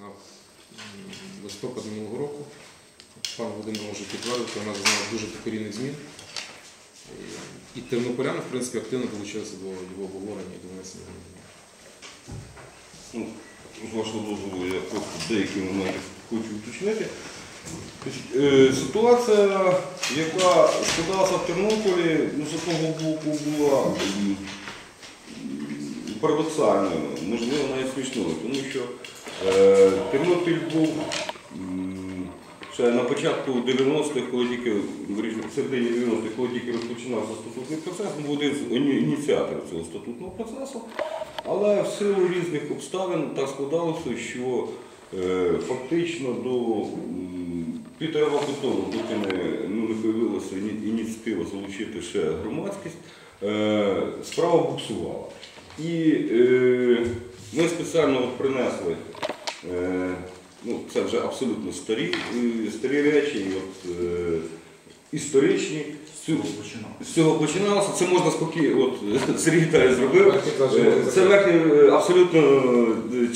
на листопад минулого року. Пан Володимир може підтвердити, вона зазнала дуже покорінних змін. І- тернополяни, в принципі, активно долучилися до його обговорення і до внесення. Ну, з вашого дозволу, я просто деякі моменти хочу уточнити. Е, Ситуація, яка складалася в Тернополі, ну, з одного боку була парадоксальною, можливо, навіть смішною, тому що е, Тернопіль був ще на початку 90-х, коли тільки в середині 90-х, коли тільки розпочинався статутний процес, був один з ініціаторів цього статутного процесу. Але в силу різних обставин так складалося, що е, фактично до півтора року тому, доки не, ну, не появилася ініціатива залучити ще громадськість, е, справа буксувала. І е, ми спеціально от принесли, е, ну, це вже абсолютно старі, е, старі речі, і от, е, історичні. З цього починалося. Це можна спокійно, от Сергій Віталій зробив. Це верхні абсолютно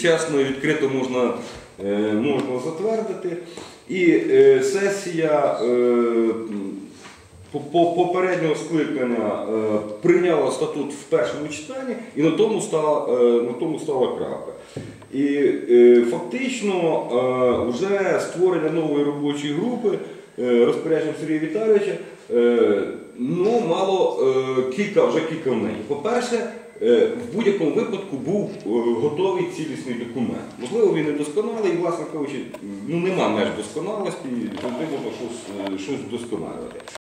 чесно і відкрито можна, можна затвердити. І е, сесія е, попереднього скликання е, прийняла статут в першому читанні і на тому стала, е, на тому стала крапка. І е, фактично вже створення нової робочої групи розпорядженням Сергія Віталійовича ну, мало кілька, вже кілька моментів. По-перше, в будь-якому випадку був готовий цілісний документ. Можливо, він не досконалий, і, власне кажучи, ну, нема меж досконалості, завжди можна щось, щось вдосконалювати.